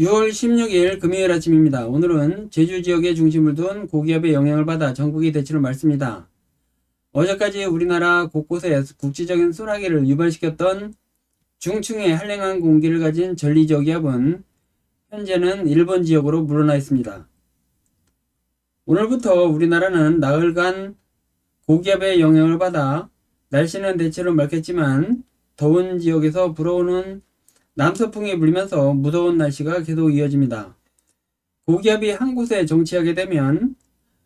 6월 16일 금요일 아침입니다. 오늘은 제주 지역에 중심을 둔 고기압의 영향을 받아 전국이 대치를 말습니다. 어제까지 우리나라 곳곳에 국지적인 소나기를 유발시켰던 중층의 한랭한 공기를 가진 전리저기압은 현재는 일본 지역으로 물러나 있습니다. 오늘부터 우리나라는 나흘간 고기압의 영향을 받아 날씨는 대체로 맑겠지만 더운 지역에서 불어오는 남서풍이 불면서 무더운 날씨가 계속 이어집니다. 고기압이 한 곳에 정치하게 되면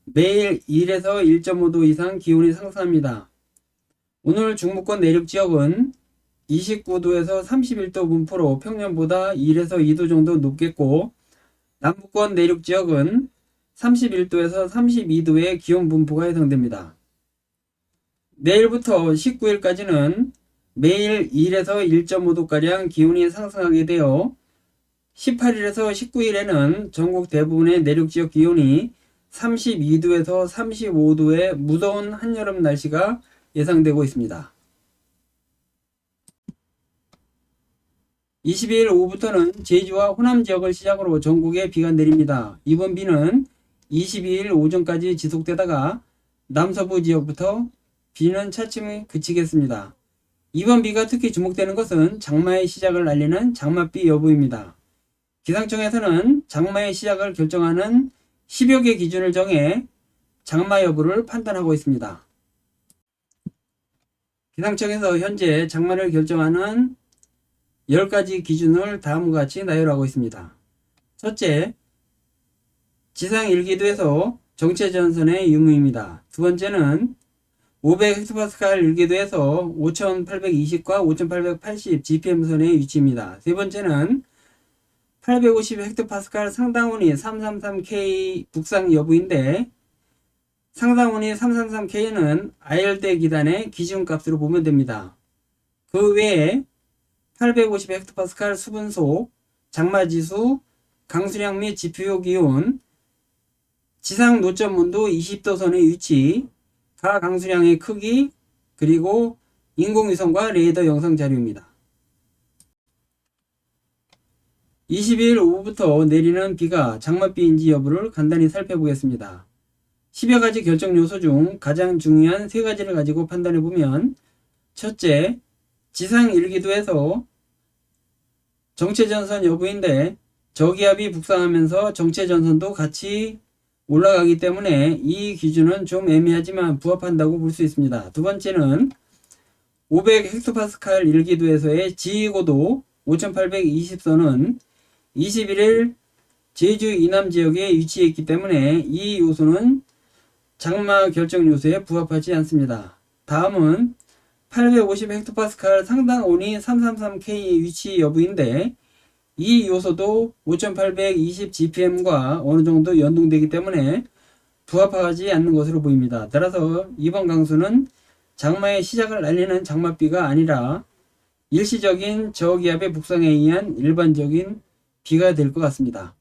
매일 1에서 1.5도 이상 기온이 상승합니다. 오늘 중부권 내륙 지역은 29도에서 31도 분포로 평년보다 1에서 2도 정도 높겠고 남부권 내륙 지역은 31도에서 32도의 기온 분포가 예상됩니다. 내일부터 19일까지는 매일 1에서 1.5도가량 기온이 상승하게 되어 18일에서 19일에는 전국 대부분의 내륙 지역 기온이 32도에서 35도의 무더운 한여름 날씨가 예상되고 있습니다. 22일 오후부터는 제주와 호남 지역을 시작으로 전국에 비가 내립니다. 이번 비는 22일 오전까지 지속되다가 남서부 지역부터 비는 차츰 그치겠습니다. 이번 비가 특히 주목되는 것은 장마의 시작을 알리는 장마비 여부입니다. 기상청에서는 장마의 시작을 결정하는 10여 개 기준을 정해 장마 여부를 판단하고 있습니다. 기상청에서 현재 장마를 결정하는 10가지 기준을 다음과 같이 나열하고 있습니다. 첫째, 지상 일기도에서 정체 전선의 유무입니다. 두 번째는 500헥토파스칼 일기도에서 5820과 5880 GPM선의 위치입니다. 세 번째는 850 헥토파스칼 상당운이 333K 북상 여부인데 상당운이 333K는 아열대 기단의 기준값으로 보면 됩니다. 그 외에 850 헥토파스칼 수분속, 장마지수, 강수량 및 지표 기온, 지상 노점 온도 20도 선의 위치, 가 강수량의 크기, 그리고 인공위성과 레이더 영상 자료입니다. 20일 오후부터 내리는 비가 장맛비인지 여부를 간단히 살펴보겠습니다. 10여 가지 결정 요소 중 가장 중요한 세 가지를 가지고 판단해 보면 첫째, 지상 일기도에서 정체전선 여부인데 저기압이 북상하면서 정체전선도 같이 올라가기 때문에 이 기준은 좀 애매하지만 부합한다고 볼 수 있습니다. 두 번째는 500 헥토파스칼 일기도에서의 지고도 5820선은 21일 제주 이남 지역에 위치해 있기 때문에 이 요소는 장마 결정 요소에 부합하지 않습니다. 다음은 850 헥토파스칼 상당 온이 333K 위치 여부인데 이 요소도 5820 GPM과 어느 정도 연동되기 때문에 부합하지 않는 것으로 보입니다. 따라서 이번 강수는 장마의 시작을 알리는 장마비가 아니라 일시적인 저기압의 북상에 의한 일반적인 비가 될 것 같습니다.